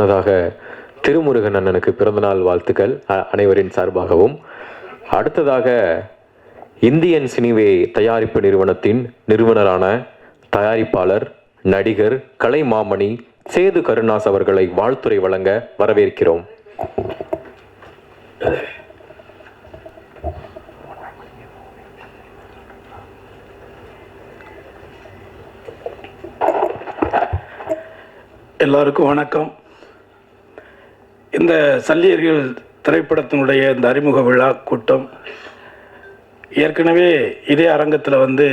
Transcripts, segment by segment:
முன்னதாக திருமுருகன் அண்ணனுக்கு பிறந்தநாள் வாழ்த்துக்கள் அனைவரின் சார்பாகவும். அடுத்ததாக இந்தியன் சினிவே தயாரிப்பு நிறுவனத்தின் நிறுவனரான தயாரிப்பாளர் நடிகர் கலை மாமணி சேது கருணாஸ் அவர்களை வாழ்த்துரை வழங்க வரவேற்கிறோம். எல்லாருக்கும் வணக்கம். இந்த சல்லியர்கள் திரைப்படத்தினுடைய இந்த அறிமுக விழா கூட்டம் ஏற்கனவே இதே அரங்கத்தில் வந்து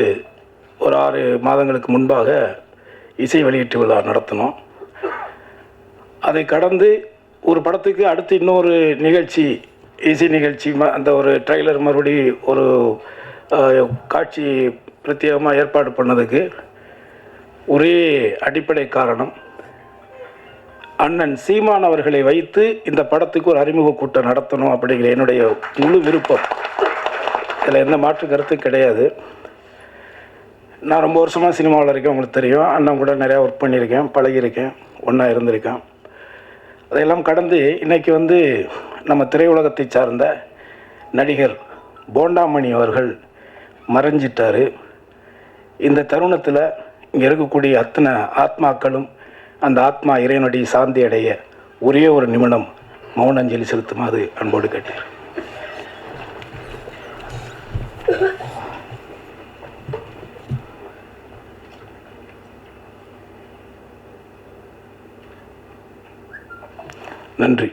ஒரு ஆறு மாதங்களுக்கு முன்பாக இசை வெளியீட்டு விழா நடத்தினோம் அதை கடந்து ஒரு படத்துக்கு அடுத்து இன்னொரு நிகழ்ச்சி இசை நிகழ்ச்சி ம- அந்த ஒரு ட்ரெய்லர் மறுபடி ஒரு காட்சி பிரத்யேகமாக ஏற்பாடு பண்ணதுக்கு ஒரே அடிப்படை காரணம் அண்ணன் சீமான் அவர்களை வைத்து இந்த படத்துக்கு ஒரு அறிமுக கூட்டம் நடத்தணும் அப்படிங்கிற என்னுடைய முழு விருப்பம். இதில் எந்த மாற்று கருத்து கிடையாது. நான் ரொம்ப வருஷமாக சினிமாவில் இருக்கேன் உங்களுக்கு தெரியும். அண்ணன் கூட நிறையா ஒர்க் பண்ணியிருக்கேன் பழகியிருக்கேன் ஒன்றா இருந்திருக்கேன். அதையெல்லாம் கடந்து இன்றைக்கி வந்து நம்ம திரையுலகத்தை சார்ந்த நடிகர் போண்டாமணி அவர்கள் மறைஞ்சிட்டார். இந்த தருணத்தில் இங்கே இருக்கக்கூடிய அத்தனை ஆத்மாக்களும் அந்த ஆத்மா இறைவனடி சாந்தி அடைய ஒரே ஒரு நிமிடம் மௌன அஞ்சலி செலுத்துமாறு அன்போடு கேட்டார். நன்றி.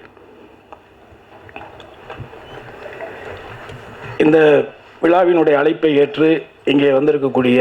இந்த விழாவினுடைய அழைப்பை ஏற்று இங்கே வந்திருக்கக்கூடிய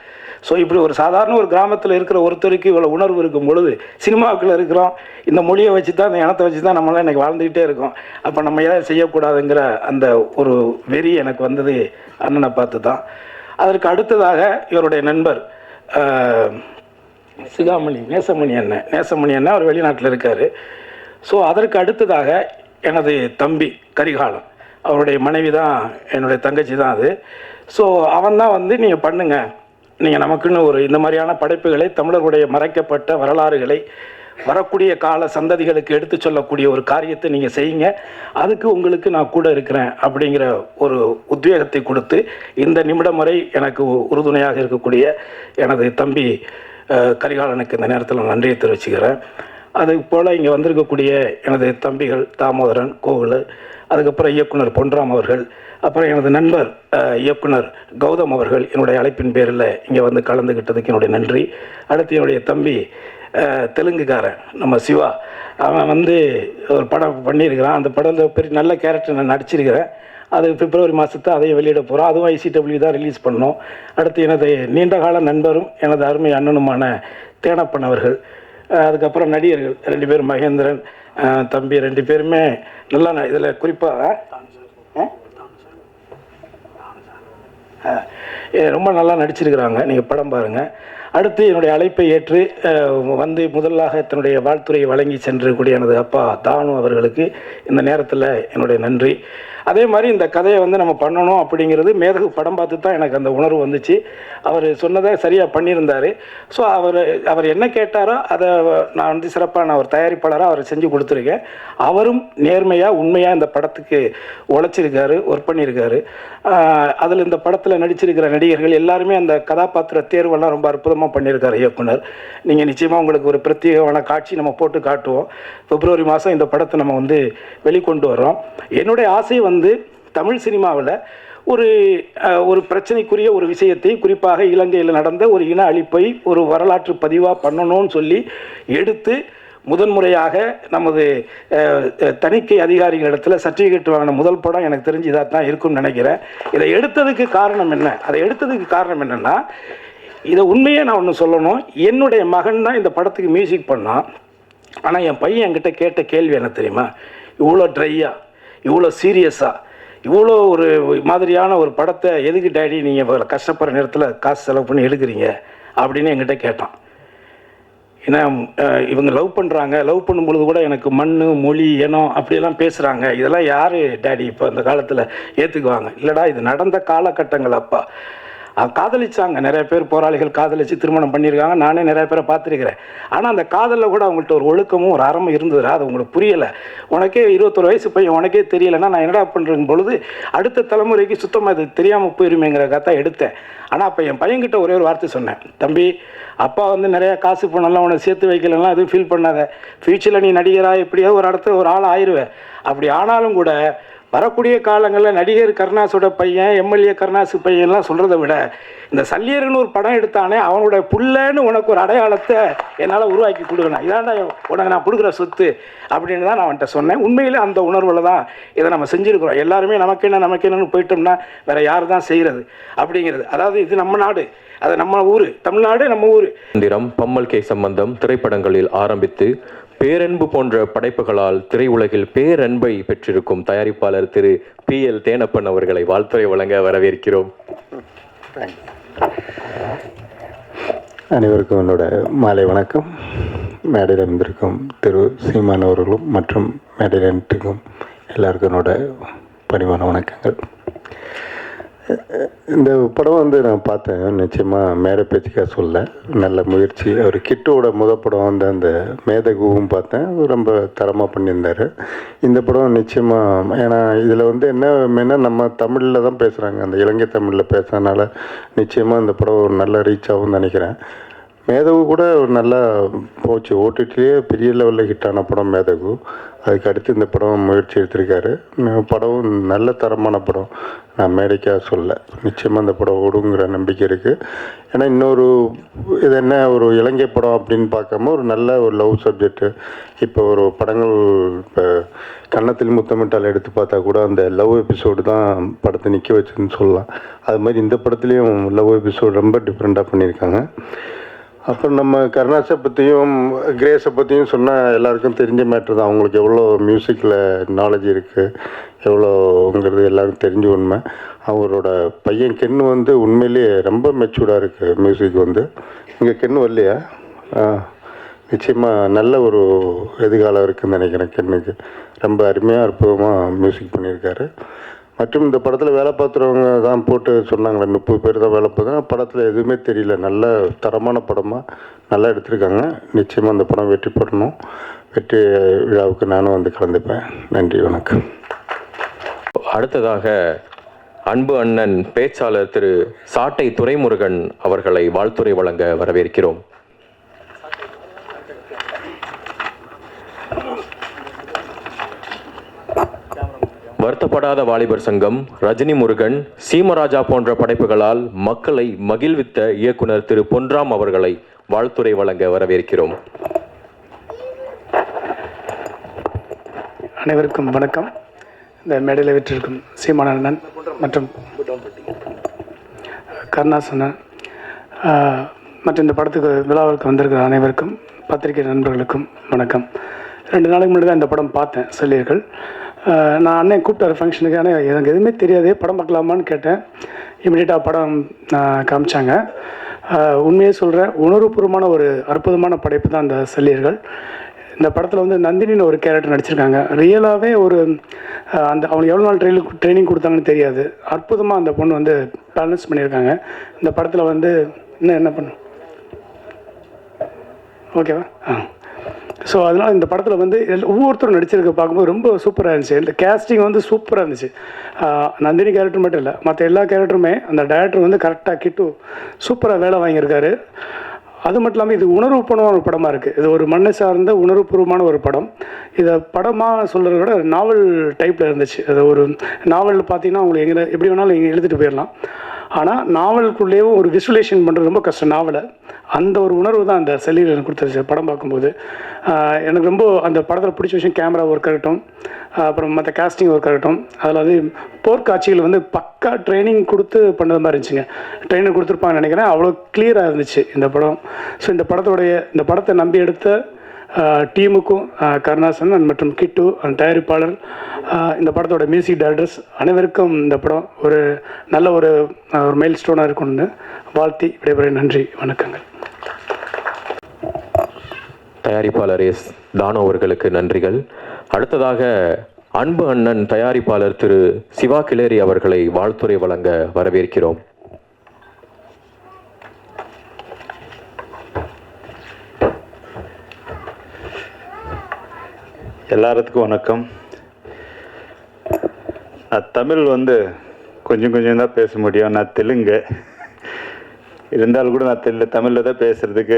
ஸோ இப்படி ஒரு சாதாரண ஒரு கிராமத்தில் இருக்கிற ஒருத்தருக்கு இவ்வளோ உணர்வு இருக்கும் பொழுது சினிமாவுக்குள்ள இருக்கிறோம். இந்த மொழியை வச்சு தான் இந்த இனத்தை வச்சு தான் நம்மளாம் இன்றைக்கி வாழ்ந்துக்கிட்டே இருக்கோம். அப்போ நம்ம ஏதாவது செய்யக்கூடாதுங்கிற அந்த ஒரு வெறி எனக்கு வந்தது அண்ணனை பார்த்து தான் அதற்கு அடுத்ததாக இவருடைய நண்பர் சிகாமணி நேசமணி அண்ணன். நேசமணி அண்ணன் அவர் வெளிநாட்டில் இருக்கார். ஸோ அதற்கு அடுத்ததாக எனது தம்பி கரிகாலம் அவருடைய மனைவி தான் என்னுடைய தங்கச்சி தான் அது. ஸோ அவன் தான் வந்து நீங்கள் பண்ணுங்கள் நீங்கள் நமக்குன்னு ஒரு இந்த மாதிரியான படைப்புகளை தமிழர்களுடைய மறைக்கப்பட்ட வரலாறுகளை வரக்கூடிய கால சந்ததிகளுக்கு எடுத்து சொல்லக்கூடிய ஒரு காரியத்தை நீங்கள் செய்யுங்க. அதுக்கு உங்களுக்கு நான் கூட இருக்கிறேன் அப்படிங்கிற ஒரு உத்வேகத்தை கொடுத்து இந்த நிமிடம் வரை எனக்கு உறுதுணையாக இருக்கக்கூடிய எனது தம்பி கரிகாலனுக்கு இந்த நேரத்தில் நன்றியை தெரிவிச்சுக்கிறேன். அது போல் இங்கே வந்திருக்கக்கூடிய எனது தம்பிகள் தாமோதரன் கோவில் அதுக்கப்புறம் இயக்குனர் பொன்ராம் அவர்கள் அப்புறம் எனது நண்பர் இயக்குனர் கௌதம் அவர்கள் என்னுடைய அழைப்பின் பேரில் இங்கே வந்து கலந்துக்கிட்டதுக்கு என்னுடைய நன்றி. அடுத்து என்னுடைய தம்பி தெலுங்குக்காரன் நம்ம சிவா. அவன் வந்து ஒரு படம் பண்ணியிருக்கிறான். அந்த படத்தில் பெரிய நல்ல கேரக்டர் நான் நடிச்சிருக்கிறேன். அது பிப்ரவரி மாதத்தை அதையும் வெளியிட போகிறோம் அதுவும் ஐசிடபிள்யூ தான் ரிலீஸ் பண்ணோம் அடுத்து எனது நீண்டகால நண்பரும் எனது அருமை அண்ணனுமான தேனப்பன் அவர்கள் அதுக்கப்புறம் நடிகர்கள் ரெண்டு பேரும் மகேந்திரன் தம்பி ரெண்டு பேருமே நல்லா இதில் குறிப்பாக ரொம்ப நல்லா நடிச்சிருக்கிறாங்க. நீங்கள் படம் பாருங்கள் அடுத்து என்னுடைய அழைப்பை ஏற்று வந்து முதலாக தன்னுடைய வாழ்த்துறையை வழங்கி சென்றக்கூடிய எனது அப்பா தானு அவர்களுக்கு இந்த நேரத்தில் என்னுடைய நன்றி. அதே மாதிரி இந்த கதையை வந்து நம்ம பண்ணணும் அப்படிங்கிறது மேதகு படம் பார்த்து தான் எனக்கு அந்த உணர்வு வந்துச்சு. அவர் சொன்னதை சரியாக பண்ணியிருந்தார். ஸோ அவர் அவர் என்ன கேட்டாரோ அதை நான் வந்து சிறப்பாக நான் ஒரு தயாரிப்பாளராக அவர் செஞ்சு கொடுத்துருக்கேன். அவரும் நேர்மையாக உண்மையாக இந்த படத்துக்கு உழைச்சிருக்காரு ஒர்க் பண்ணியிருக்காரு. அதில் இந்த படத்தில் நடிச்சிருக்கிற நடிகர்கள் எல்லாருமே அந்த கதாபாத்திர தேர்வெல்லாம் ரொம்ப அற்புதமாக பண்ணியிருக்காரு இயக்குனர். நீங்கள் நிச்சயமாக உங்களுக்கு ஒரு பிரத்யேகமான காட்சி நம்ம போட்டு காட்டுவோம். பிப்ரவரி மாதம் இந்த படத்தை நம்ம வந்து வெளிக்கொண்டு வரோம் என்னுடைய ஆசை வந்து தமிழ் சினிமாவில் ஒரு ஒரு பிரச்சனைக்குரிய ஒரு விஷயத்தை குறிப்பாக இலங்கையில் நடந்த ஒரு இன அழிப்பை ஒரு வரலாற்று பதிவாக பண்ணணும்னு சொல்லி எடுத்து முதன்முறையாக நமது தணிக்கை அதிகாரிகளிடத்தில் சர்டிஃபிகேட் வாங்கின முதல் படம் எனக்கு தெரிஞ்சு இதாக தான் இருக்கும்னு நினைக்கிறேன். இதை எடுத்ததுக்கு காரணம் என்ன? அதை எடுத்ததுக்கு காரணம் என்னென்னா இதை உண்மையே நான் ஒன்று சொல்லணும். என்னுடைய மகன் தான் இந்த படத்துக்கு மியூசிக் பண்ணான் ஆனால் என் பையன் என்கிட்ட கேட்ட கேள்வி என்ன தெரியுமா? இவ்வளோ ட்ரையாக இவ்வளோ சீரியஸாக இவ்வளோ ஒரு மாதிரியான ஒரு படத்தை எதுக்கு டேடி நீங்கள் கஷ்டப்படுற நேரத்தில் காசு செலவு பண்ணி எடுக்கிறீங்க? அப்படின்னு என்கிட்ட கேட்டான். ஏன்னா இவங்க லவ் பண்ணுறாங்க லவ் பண்ணும்பொழுது கூட எனக்கு மண் மொழி இனம் அப்படியெல்லாம் பேசுகிறாங்க இதெல்லாம் யார் டேடி இப்போ அந்த காலத்தில் ஏற்றுக்குவாங்க இல்லைடா இது நடந்த காலகட்டங்கள் அப்பா. காதலிச்சாங்க. நிறைய பேர் போராளிகள் காதலிச்சு திருமணம் பண்ணியிருக்காங்க. நானே நிறைய பேரை பார்த்துருக்கிறேன். ஆனால் அந்த காதலில் கூட அவங்கள்ட்ட ஒரு ஒழுக்கமும் ஒரு அறமும் இருந்ததுடா அது உங்களுக்கு புரியலை. உனக்கே இருபத்தொரு வயசு பையன் உனக்கே தெரியலைன்னா நான் என்னடா பண்ணுறேன் பொழுது அடுத்த தலைமுறைக்கு சுத்தமாக இது தெரியாமல் போயிருமேங்கிற கதை எடுத்தேன். ஆனால் அப்போ என் பையன்கிட்ட ஒரே ஒரு வார்த்தை சொன்னேன். தம்பி அப்பா வந்து நிறையா காசு பண்ணலாம் உனக்கு சேர்த்து வைக்கலலாம் எதுவும் ஃபீல் பண்ணாத. ஃப்யூச்சரில் நீ நடிகராக எப்படியாவது ஒரு இடத்துல ஒரு ஆள் ஆயிடுவேன் அப்படி ஆனாலும் கூட வரக்கூடிய காலங்களில் நடிகர் கருணாஸோட பையன் எம்எல்ஏ கருணாசு பையன்லாம் சொல்கிறத விட இந்த சல்லியர்னு ஒரு படம் எடுத்தானே அவனோட புள்ளன்னு உனக்கு ஒரு அடையாளத்தை என்னால் உருவாக்கி கொடுக்கணும். இதாண்டா உனக்கு நான் கொடுக்குற சொத்து அப்படின்னு தான் நான் அவன்கிட்ட சொன்னேன். உண்மையில் அந்த உணர்வில் தான் இதை நம்ம செஞ்சுருக்கிறோம். எல்லாருமே நமக்கு என்ன நமக்கு என்னன்னு போயிட்டோம்னா வேறு யார் தான் செய்கிறது அப்படிங்கிறது. அதாவது இது நம்ம நாடு. அது நம்ம ஊர். தமிழ்நாடு நம்ம ஊர். மந்திரம் பம்மல் கே சம்பந்தம் திரைப்படங்களில் ஆரம்பித்து பேரன்பு போன்ற படைப்புகளால் திரையுலகில் பேரன்பை பெற்றிருக்கும் தயாரிப்பாளர் திரு பி எல் தேனப்பன் அவர்களை வாழ்த்துறை வழங்க வரவேற்கிறோம். அனைவருக்கும் என்னோட மாலை வணக்கம். மேடையில் இருந்திருக்கும் திரு சீமான் அவர்களும் மற்றும் மேடையில் இருந்திருக்கும் எல்லாருக்கும் என்னோட பணிவான வணக்கங்கள். இந்த படம் வந்து நான் பார்த்தேன். நிச்சயமாக மேடை பேச்சுக்காக சொல்ல. நல்ல முயற்சி. அவர் கிட்டோட முத படம் வந்து அந்த மேதகுவும் பார்த்தேன். ரொம்ப தரமாக பண்ணியிருந்தார். இந்த படம் நிச்சயமாக ஏன்னா இதில் வந்து என்ன மெயினா நம்ம தமிழில் தான் பேசுகிறாங்க அந்த இலங்கை தமிழில் பேசுறதுனால நிச்சயமாக இந்த படம் ஒரு நல்ல ரீச் ஆகும்னு நினைக்கிறேன். மேதகு கூட ஒரு நல்லா போச்சு. ஓடிடிலே பெரிய லெவலில் ஹிட்டான படம் மேதகு. அதுக்கு அடுத்து இந்த படம் முயற்சி எடுத்திருக்காரு. படம் நல்ல தரமான படம். நான் மேடைக்காக சொல்ல. நிச்சயமாக அந்த படம் ஓடுங்கிற நம்பிக்கை இருக்குது ஏன்னா இன்னொரு இது என்ன ஒரு இலங்கை படம் அப்படின்னு பார்க்காம ஒரு நல்ல ஒரு லவ் சப்ஜெக்ட்டு இப்போ ஒரு படங்கள் இப்போ கன்னத்தில் முத்தமிட்டால் எடுத்து பார்த்தா கூட அந்த லவ் எபிசோடு தான் படத்தை நிற்க வச்சுன்னு சொல்லலாம். அது மாதிரி இந்த படத்துலேயும் லவ் எபிசோடு ரொம்ப டிஃப்ரெண்ட்டாக பண்ணியிருக்காங்க. அப்புறம் நம்ம கருணாஸை பற்றியும் கிரேஸை பற்றியும் சொன்னால் எல்லாருக்கும் தெரிஞ்ச மேட்ரு தான். அவங்களுக்கு எவ்வளோ மியூசிக்கில் நாலேஜ் இருக்குது எவ்வளோங்கிறது எல்லாருக்கும் தெரிஞ்ச உண்மை. அவரோட பையன் கென்னு வந்து உண்மையிலேயே ரொம்ப மெச்சூர்டாக இருக்குது மியூசிக் வந்து. இங்கே கென்னு வரலையா? நிச்சயமாக நல்ல ஒரு எதிர்காலம் இருக்குதுன்னு நினைக்கிறேன் கென்னுக்கு. ரொம்ப அருமையாக அற்புதமாக மியூசிக் பண்ணியிருக்காரு. மற்றும் இந்த படத்தில் வேலை பார்த்துறவங்க தான் போட்டு சொன்னாங்களே முப்பது பேர் தான் வேலை பார்த்தாங்க படத்தில் எதுவுமே தெரியல. நல்ல தரமான படமாக நல்லா எடுத்திருக்காங்க. நிச்சயமாக அந்த படம் வெற்றி பெறணும். வெற்றி விழாவுக்கு நானும் வந்து கலந்துப்பேன். நன்றி வணக்கம். அடுத்ததாக அன்பு அண்ணன் பேச்சாளர் திரு சாட்டை துரைமுருகன் அவர்களை வாழ்த்துறை வழங்க வரவேற்கிறோம். வருத்தப்படாத வாலிபர் சங்கம் ரஜினி முருகன் சீமராஜா போன்ற படைப்புகளால் மக்களை மகிழ்வித்த இயக்குனர் திரு பொன்ராம் அவர்களை வாழ்த்துறை வழங்க வரவேற்கிறோம். அனைவருக்கும் வணக்கம். இந்த மேடையில் விற்றிருக்கும் சீமான அண்ணன் மற்றும் கருணாஸ் மற்றும் இந்த படத்துக்கு விழாவிற்கு வந்திருக்கிற அனைவருக்கும் பத்திரிகை நண்பர்களுக்கும் வணக்கம். ரெண்டு நாளைக்கு முன்னாடி தான் இந்த படம் பார்த்தேன் சொல்லியர்கள் நான் அண்ணன் கூப்பிட்டார் ஃபங்க்ஷனுக்கு ஆனால் எனக்கு எதுவுமே தெரியாது படம் பார்க்கலாமான்னு கேட்டேன். இமீடியட்டாக படம் காமிச்சாங்க. உண்மையே சொல்கிறேன் உணர்வுபூர்வமான ஒரு அற்புதமான படைப்பு தான் அந்த செல்லியர்கள் இந்த படத்தில் வந்து நந்தினின்னு ஒரு கேரக்டர் நடிச்சிருக்காங்க. ரியலாகவே ஒரு அந்த அவங்க எவ்வளோ நாள் ட்ரெயின் ட்ரைனிங் கொடுத்தாங்கன்னு தெரியாது. அற்புதமாக அந்த பொண்ணு வந்து பேலன்ஸ் பண்ணியிருக்காங்க. இந்த படத்தில் வந்து இன்னும் என்ன பண்ணும் ஓகேவா ஆ. ஸோ அதனால் இந்த படத்தில் வந்து எல்- ஒவ்வொருத்தரும் நடிச்சிருக்க பார்க்கும்போது ரொம்ப சூப்பராக இருந்துச்சு. இந்த கேஸ்டிங் வந்து சூப்பராக இருந்துச்சு. நந்தினி கேரக்டர் மட்டும் இல்லை மற்ற எல்லா கேரக்டருமே அந்த டேரக்டர் வந்து கரெக்டாக கிட்டு சூப்பராக வேலை வாங்கியிருக்காரு. அது மட்டும் இல்லாமல் இது உணர்வுபூர்வமான ஒரு படமாக இருக்குது இது ஒரு மண்ணை சார்ந்த உணர்வுபூர்வமான ஒரு படம். இதை படமாக சொல்கிறத விட நாவல் டைப்பில் இருந்துச்சு. அது ஒரு நாவல் பார்த்தீங்கன்னா உங்களுக்கு எங்கே எப்படி வேணாலும் நீங்கள் எழுதிட்டு போயிடலாம் ஆனால் நாவலுக்குள்ளேயும் ஒரு விசுவலேஷன் பண்ணுறது ரொம்ப கஷ்டம் நாவலை. அந்த ஒரு உணர்வு தான் அந்த செல்லியில் எனக்கு கொடுத்துருச்சு படம் பார்க்கும்போது. எனக்கு ரொம்ப அந்த படத்தில் பிடிச்ச விஷயம் கேமரா ஒர்க் ஆகட்டும் அப்புறம் மற்ற காஸ்டிங் ஒர்க் ஆகட்டும் அதில் வந்து போர்க்காட்சிகள் வந்து பக்கா ட்ரைனிங் கொடுத்து பண்ணது மாதிரி இருந்துச்சுங்க. ட்ரைனிங் கொடுத்துருப்பாங்கன்னு நினைக்கிறேன் அவ்வளோ கிளியராக இருந்துச்சு இந்த படம். ஸோ இந்த படத்தோடைய இந்த படத்தை நம்பி எடுத்த டீமுக்கும் கருணாசன் அண்ட் மற்றும் கிட்டு அண்ட் தயாரிப்பாளர். இந்த படத்தோட மியூசிக் டைரக்டர்ஸ் அனைவருக்கும் இந்த படம் ஒரு நல்ல ஒரு ஒரு மைல் ஸ்டோனாக இருக்கும்னு வாழ்த்தி விடைபெற நன்றி வணக்கங்கள். தயாரிப்பாளர் எஸ் தானு அவர்களுக்கு நன்றிகள். அடுத்ததாக அன்பு அண்ணன் தயாரிப்பாளர் திரு சிவா கிளேரி அவர்களை வாழ்த்துரை வழங்க வரவேற்கிறோம். எல்லாத்துக்கும் வணக்கம். நான் தமிழ் வந்து கொஞ்சம் கொஞ்சம் தான் பேச முடியும். நான் தெலுங்கு. இருந்தாலும் கூட நான் தெரியல தமிழில் தான் பேசுகிறதுக்கு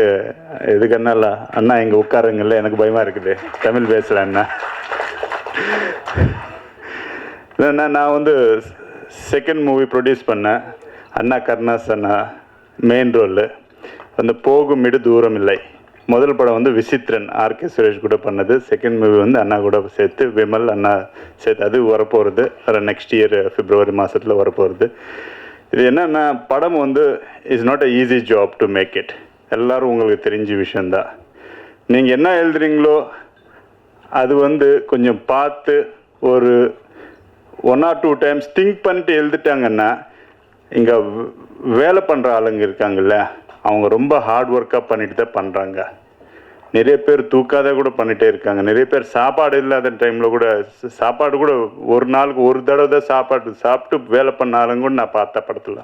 எதுக்கு அண்ணா அண்ணா இங்கே உட்காருங்கல்ல. எனக்கு பயமாக இருக்குது. தமிழ் பேசல அண்ணா. இல்லைண்ணா நான் வந்து செகண்ட் மூவி ப்ரொடியூஸ் பண்ணேன். அண்ணா கருணாஸ் அண்ணா மெயின் ரோலு அந்த போகும் இடு தூரம் இல்லை. முதல் படம் வந்து விசித்திரன் ஆர்கே சுரேஷ் கூட பண்ணது. செகண்ட் மூவி வந்து அண்ணா கூட சேர்த்து விமல் அண்ணா சேர்த்து அது வரப்போகிறது நெக்ஸ்ட் இயர் பிப்ரவரி மாதத்தில் வரப்போகிறது இது என்னன்னா படம் வந்து is not a easy job to make it எல்லோரும் உங்களுக்கு தெரிஞ்ச விஷயந்தான் நீங்கள் என்ன எழுதுறீங்களோ அது வந்து கொஞ்சம் பார்த்து ஒரு one or two times think பண்ணிட்டு எழுதிட்டாங்கன்னா இங்கே வேலை பண்ணுற ஆளுங்க இருக்காங்கல்ல அவங்க ரொம்ப ஹார்ட் ஒர்க்காக பண்ணிட்டு தான் பண்ணுறாங்க நிறைய பேர் தூக்காத கூட பண்ணிகிட்டே இருக்காங்க. நிறைய பேர் சாப்பாடு இல்லாத டைமில் கூட சாப்பாடு கூட ஒரு நாளுக்கு ஒரு தடவை தான் சாப்பாடு சாப்பிட்டு வேலை பண்ணாலும் கூட நான் பார்த்த படத்தில்.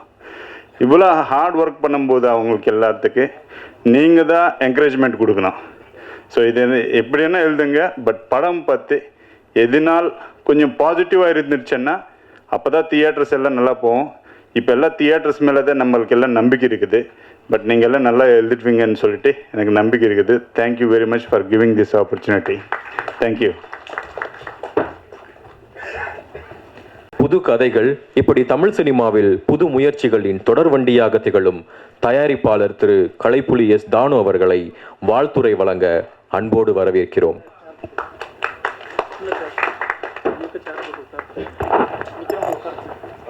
இவ்வளோ ஹார்ட் ஒர்க் பண்ணும்போது அவங்களுக்கு எல்லாத்துக்கு நீங்கள் தான் என்கரேஜ்மெண்ட் கொடுக்கணும். ஸோ இது எப்படின்னா எழுதுங்க. பட் படம் பார்த்து எதுனால் கொஞ்சம் பாசிட்டிவாக இருந்துச்சுன்னா அப்போ தான் தியேட்டர்ஸ் எல்லாம் நல்லா போகும். இப்போ எல்லாம் தியேட்டர்ஸ் மேலே தான் நம்மளுக்கு எல்லாம் நம்பிக்கை இருக்குது. பட் நீங்கள் எல்லாம் நல்லா எழுதிட்டுவீங்கன்னு சொல்லிட்டு எனக்கு நம்பிக்கை இருக்குது. Thank you very much for giving this opportunity thank you புது கதைகள் இப்படி தமிழ் சினிமாவில் புது முயற்சிகளின் தொடர்வண்டியாக திகழும் தயாரிப்பாளர் திரு கலைப்புலி எஸ் தானு அவர்களை வாழ்த்துரை வழங்க அன்போடு வரவேற்கிறோம்.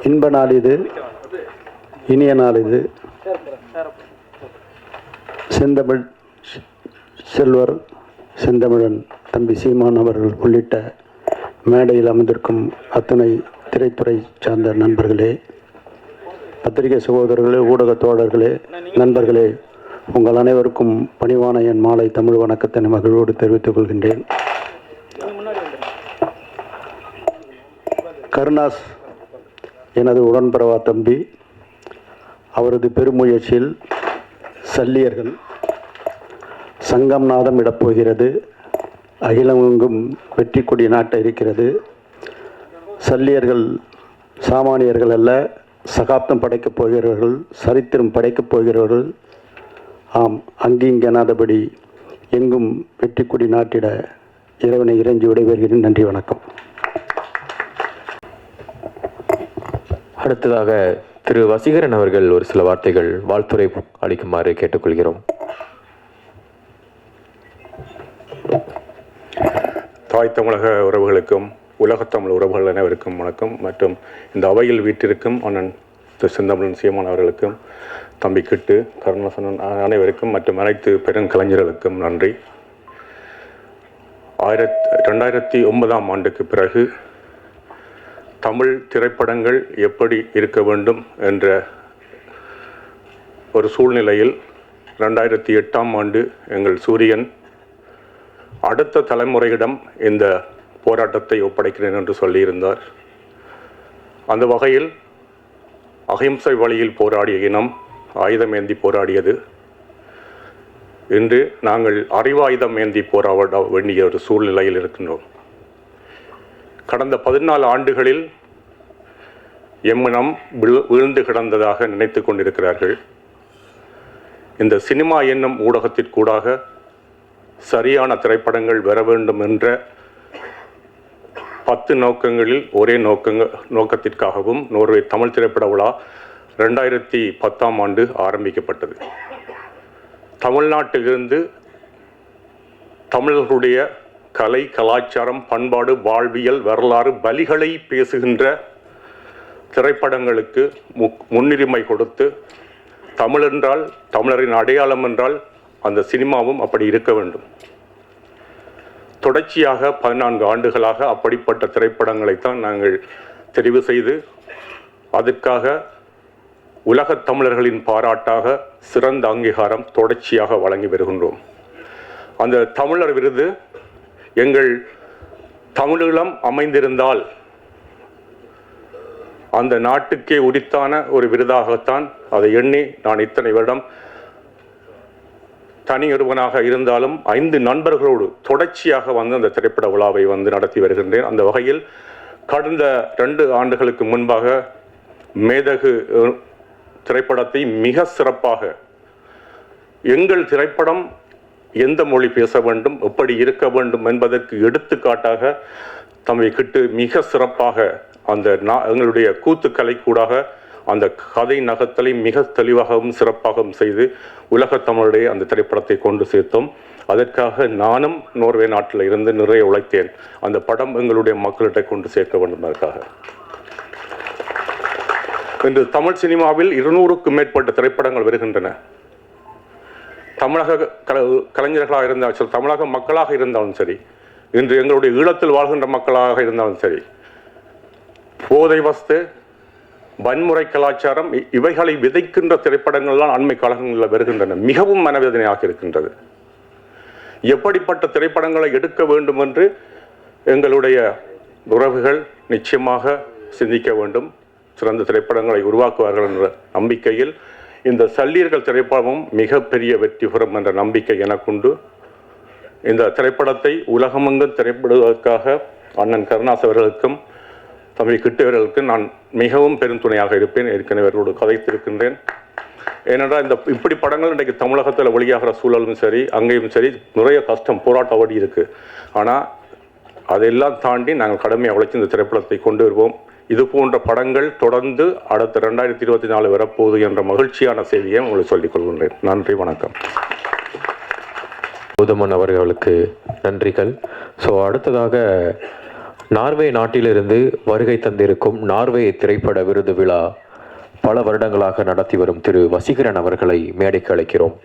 இன்ப நாள் இது இனிய நாள் இது. செந்தமிழ் செல்வர் செந்தமிழன் தம்பி சீமான் அவர்கள் உள்ளிட்ட மேடையில் அமர்ந்திருக்கும் அத்தனை திரைத்துறை சார்ந்த நண்பர்களே பத்திரிகை சகோதரர்களே ஊடக தோழர்களே நண்பர்களே உங்கள் அனைவருக்கும் பணிவான என் மாலை தமிழ் வணக்கத்தை மகிழ்வோடு தெரிவித்துக் கொள்கின்றேன். கருணாஸ் எனது உடன்பிறவா தம்பி அவரது பெருமுயற்சியில் சல்லியர்கள் சங்கம் நாதம் இடப்போகிறது. அகிலமெங்கும் வெற்றி கொடி நாட்ட இருக்கிறது. சல்லியர்கள் சாமானியர்கள் அல்ல சகாப்தம் படைக்கப் போகிறவர்கள் சரித்திரம் படைக்கப் போகிறவர்கள். ஆம் அங்கிங்கெனாதபடி எங்கும் வெற்றி கொடி நாட்டிட இறைவனை இறைஞ்சி விடைபெறுகிறேன். நன்றி வணக்கம். அடுத்ததாக திரு வசீகரன் அவர்கள் ஒரு சில வார்த்தைகள் வாழ்த்துரை அளிக்குமாறு கேட்டுக்கொள்கிறோம். தாய் தமிழக உறவுகளுக்கும் உலகத்தமிழ் உறவுகள் அனைவருக்கும் வணக்கம். மற்றும் இந்த அவையில் வீட்டிற்கும் அண்ணன் திரு செந்தமிழன் சீமான் அவர்களுக்கும் தம்பி கிட்டு கருணாசனன் அனைவருக்கும் மற்றும் அனைத்து பெருங்கலைஞர்களுக்கும் நன்றி. ஆயிரத் ரெண்டாயிரத்தி ஒன்பதாம் ஆண்டுக்கு பிறகு தமிழ் திரைப்படங்கள் எப்படி இருக்க வேண்டும் என்ற ஒரு சூழ்நிலையில் ரெண்டாயிரத்தி எட்டாம் ஆண்டு எங்கள் சூரியன் அடுத்த தலைமுறையிடம் இந்த போராட்டத்தை ஒப்படைக்கிறேன் என்று சொல்லியிருந்தார். அந்த வகையில் அகிம்சை வழியில் போராடிய இனம் ஆயுதமேந்தி போராடியது. இன்று நாங்கள் அறிவாயுதம் ஏந்தி போராட வேண்டிய ஒரு சூழ்நிலையில் இருக்கின்றோம். கடந்த பதினாலு ஆண்டுகளில் எம்மனம் விழு- வீழ்ந்து கிடந்ததாக நினைத்து கொண்டிருக்கிறார்கள். இந்த சினிமா என்னும் ஊடகத்திற்கூடாக சரியான திரைப்படங்கள் வர வேண்டும் என்ற பத்து நோக்கங்களில் ஒரே நோக்கங்க நோக்கத்திற்காகவும் நோர்வே தமிழ் திரைப்பட விழா ரெண்டாயிரத்தி பத்தாம் ஆண்டு ஆரம்பிக்கப்பட்டது. தமிழ்நாட்டிலிருந்து தமிழர்களுடைய கலை கலாச்சாரம் பண்பாடு வாழ்வியல் வரலாறு பலிகளை பேசுகின்ற திரைப்படங்களுக்கு முக்- முன்னுரிமை கொடுத்து தமிழென்றால் தமிழரின் அடையாளம் என்றால் அந்த சினிமாவும் அப்படி இருக்க வேண்டும். தொடர்ச்சியாக பதினான்கு ஆண்டுகளாக அப்படிப்பட்ட திரைப்படங்களைத்தான் நாங்கள் தெரிவு செய்து அதற்காக உலகத் தமிழர்களின் பாராட்டாக சிறந்த அங்கீகாரம் தொடர்ச்சியாக வழங்கி வருகின்றோம். அந்த தமிழர் விருது எங்கள் தமிழீழம் அமைந்திருந்தால் அந்த நாட்டுக்கே உரித்தான ஒரு விருதாகத்தான் அதை எண்ணி நான் இத்தனை வருடம் தனி ஒருவனாக இருந்தாலும் ஐந்து நண்பர்களோடு தொடர்ச்சியாக வந்து அந்த திரைப்பட விழாவை வந்து நடத்தி வருகின்றேன். அந்த வகையில் கடந்த ரெண்டு ஆண்டுகளுக்கு முன்பாக மேதகு திரைப்படத்தை மிக சிறப்பாக எங்கள் திரைப்படம் எந்த மொழி பேச வேண்டும் எப்படி இருக்க வேண்டும் என்பதற்கு எடுத்துக்காட்டாக தம்மை கிட்டு மிக சிறப்பாக அந்த நா- எங்களுடைய கூத்துக்கலை கூடாக அந்த கதை நகத்தலை மிக தெளிவாகவும் சிறப்பாகவும் செய்து உலகத் தமிழுடைய அந்த திரைப்படத்தை கொண்டு சேர்த்தோம். அதற்காக நானும் நோர்வே நாட்டில் இருந்து நிறைய உழைத்தேன். அந்த படம் எங்களுடைய மக்களிடம் கொண்டு சேர்க்க வேண்டும் அதற்காக. இன்று தமிழ் சினிமாவில் இருநூறுக்கும் மேற்பட்ட திரைப்படங்கள் வருகின்றன. தமிழக கல கலைஞர்களாக இருந்தாலும் சரி தமிழக மக்களாக இருந்தாலும் சரி இன்று எங்களுடைய ஈழத்தில் வாழ்கின்ற மக்களாக இருந்தாலும் சரி போதை வஸ்து வன்முறை கலாச்சாரம் இ- இவைகளை விதைக்கின்ற திரைப்படங்கள்லாம் அண்மை காலங்களில் வருகின்றன. மிகவும் மனவேதனையாக இருக்கின்றது. எப்படிப்பட்ட திரைப்படங்களை எடுக்க வேண்டும் என்று எங்களுடைய உறவுகள் நிச்சயமாக சிந்திக்க வேண்டும். சிறந்த திரைப்படங்களை உருவாக்குவார்கள் என்ற நம்பிக்கையில் இந்த சல்லீர்கள் திரைப்படமும் மிகப்பெரிய வெற்றி பெறும் என்ற நம்பிக்கை எனக்குண்டு. இந்த திரைப்படத்தை உலகமெங்கும் திரைப்படுவதற்காக அண்ணன் கருணாஸ் அவர்களுக்கும் தம்பி கிட்டவர்களுக்கும் நான் மிகவும் பெருந்துணையாக இருப்பேன். ஏற்கனவே அவர்களோடு கதைத்திருக்கின்றேன். ஏனென்றால் இந்த இப்படி படங்கள் இன்றைக்கு தமிழகத்தில் வெளியாகிற சூழலும் சரி அங்கேயும் சரி நிறைய கஷ்டம் போராட்ட ஓடி இருக்குது ஆனால் அதெல்லாம் தாண்டி நாங்கள் கடமையை உழைச்சி இந்த திரைப்படத்தை கொண்டு வருவோம். இது போன்ற படங்கள் தொடர்ந்து அடுத்த ரெண்டாயிரத்தி இருபத்தி நாலு வரப்போகுது என்ற மகிழ்ச்சியான செய்தியை உங்களுக்கு சொல்லிக் கொள்கின்றேன். நன்றி வணக்கம். கௌதமன் அவர்களுக்கு நன்றிகள். ஸோ அடுத்ததாக நார்வே நாட்டிலிருந்து வருகை தந்திருக்கும் நார்வே திரைப்பட விருது விழா பல வருடங்களாக நடத்தி வரும் திரு வசீகரன் அவர்களை மேடைக்கு அழைக்கிறோம்.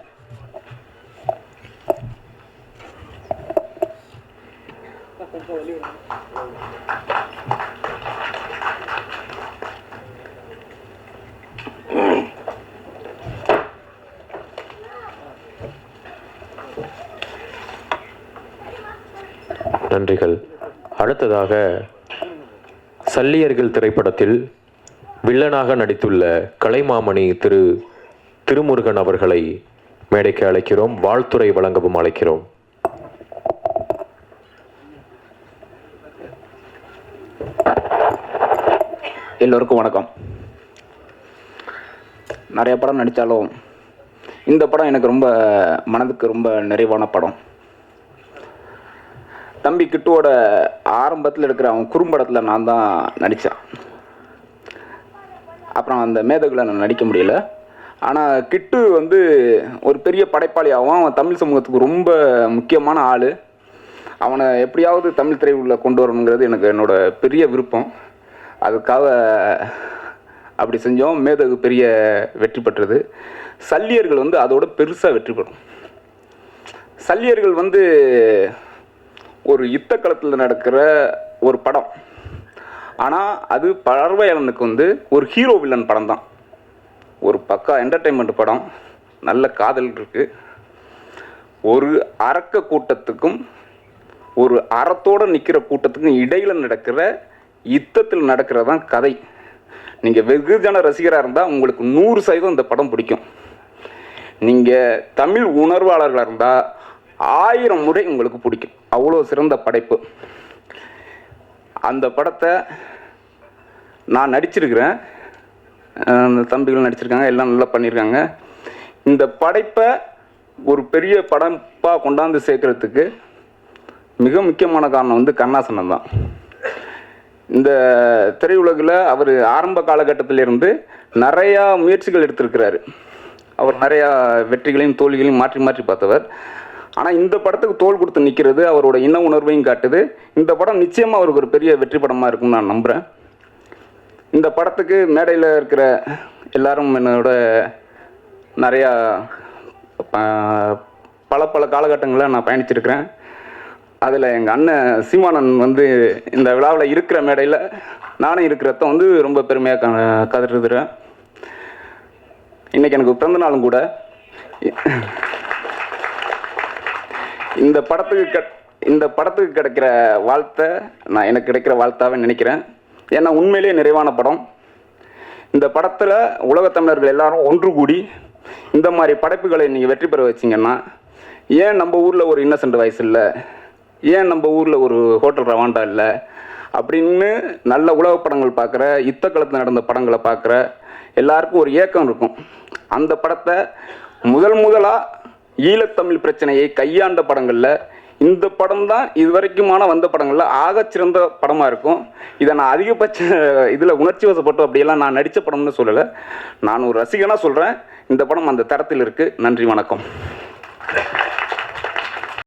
நன்றிகள். அடுத்ததாக சல்லியர்கள் திரைப்படத்தில் வில்லனாக நடித்துள்ள கலைமாமணி திரு திருமுருகன் அவர்களை மேடைக்கு அழைக்கிறோம் வாழ்த்துறை வழங்கவும் அழைக்கிறோம். எல்லோருக்கும் வணக்கம். நிறைய படம் நடித்தாலும் இந்த படம் எனக்கு ரொம்ப மனதுக்கு ரொம்ப நிறைவான படம். தம்பி கிட்டுவோட ஆரம்பத்தில் எடுக்கிற அவன் குறும்படத்தில் நான் தான் நடித்தேன் அப்புறம் அந்த மேதகுல நான் நடிக்க முடியல. ஆனால் கிட்டு வந்து ஒரு பெரிய படைப்பாளியாகவும் அவன் தமிழ் சமூகத்துக்கு ரொம்ப முக்கியமான ஆள். அவனை எப்படியாவது தமிழ் திரையுள்ள கொண்டு வரணுங்கிறது எனக்கு என்னோட பெரிய விருப்பம். அதுக்காக அப்படி செஞ்சோம். மேதகு பெரிய வெற்றி பெற்றது. சல்லியர்கள் வந்து அதோட பெருசாக வெற்றி பெறும். சல்லியர்கள் வந்து ஒரு யுத்த களத்தில் நடக்கிற ஒரு படம். ஆனால் அது பார்வையாளனுக்கு வந்து ஒரு ஹீரோ வில்லன் படம் தான் ஒரு பக்கா என்டர்டெயின்மெண்ட் படம். நல்ல காதல் இருக்குது ஒரு அரக்க கூட்டத்துக்கும் ஒரு அறத்தோடு நிற்கிற கூட்டத்துக்கும் இடையில் நடக்கிற யுத்தத்தில் நடக்கிறது தான் கதை. நீங்கள் வெகுஜன ரசிகராக இருந்தால் உங்களுக்கு நூறு சதவீதம் இந்த படம் பிடிக்கும். நீங்கள் தமிழ் உணர்வாளர்களாக இருந்தால் ஆயிரம் முறை உங்களுக்கு பிடிக்கும். அவ்வளோ சிறந்த படைப்பு. அந்த படத்தை நான் நடிச்சிருக்கிறேன். அந்த தம்பிகள் நடிச்சிருக்காங்க எல்லாம் நல்லா பண்ணியிருக்காங்க இந்த படைப்பை ஒரு பெரிய படப்பாக கொண்டாந்து சேர்க்கறதுக்கு மிக முக்கியமான காரணம் வந்து கண்ணாசனம் தான். இந்த திரையுலகில் அவர் ஆரம்ப காலகட்டத்திலிருந்து நிறையா முயற்சிகள் எடுத்திருக்கிறாரு. அவர் நிறையா வெற்றிகளையும் தோல்விகளையும் மாற்றி மாற்றி பார்த்தவர். ஆனால் இந்த படத்துக்கு தோல் கொடுத்து நிற்கிறது அவரோட இன உணர்வையும் காட்டுது. இந்த படம் நிச்சயமாக அவருக்கு ஒரு பெரிய வெற்றி படமாக இருக்கும்னு நான் நம்புகிறேன் இந்த படத்துக்கு மேடையில் இருக்கிற எல்லாரும் என்னோட நிறையா பல பல காலகட்டங்களில் நான் பயணிச்சிருக்கிறேன். அதில் எங்கள் அண்ணன் சீமானன் வந்து இந்த விழாவில் இருக்கிற மேடையில் நானும் இருக்கிறத வந்து ரொம்ப பெருமையாக க கதறுதுறேன் இன்றைக்கி எனக்கு பிறந்த நாளும் கூட. இந்த படத்துக்கு இந்த படத்துக்கு கிடைக்கிற வாழ்த்தை நான் எனக்கு கிடைக்கிற வாழ்த்தாவே நினைக்கிறேன். ஏன்னா உண்மையிலேயே நிறைவான படம். இந்த படத்தில் உலகத் தமிழர்கள் எல்லாரும் ஒன்று கூடி இந்த மாதிரி படைப்புகளை நீங்கள் வெற்றி பெற வச்சிங்கன்னா ஏன் நம்ம ஊரில் ஒரு இன்னசென்ட் வயசு இல்லை? ஏன் நம்ம ஊரில் ஒரு ஹோட்டல் ரவாண்டா இல்லை? அப்படின்னு நல்ல உலக படங்கள் பார்க்குற யுத்த காலத்தில் நடந்த படங்களை பார்க்குற எல்லாருக்கும் ஒரு ஏக்கம் இருக்கும். அந்த படத்தை முதல் முதலாக ஈழத்தமிழ் பிரச்சனையை கையாண்ட படங்களில் இந்த படம் தான் இது வரைக்குமான வந்த படங்களில் ஆக சிறந்த படமாக இருக்கும். இதை நான் அதிகபட்ச இதில் உணர்ச்சி வசப்பட்டு அப்படியெல்லாம் நான் நடித்த படம்னு சொல்லலை. நான் ஒரு ரசிகனாக சொல்கிறேன் இந்த படம் அந்த தரத்தில் இருக்குது நன்றி வணக்கம்.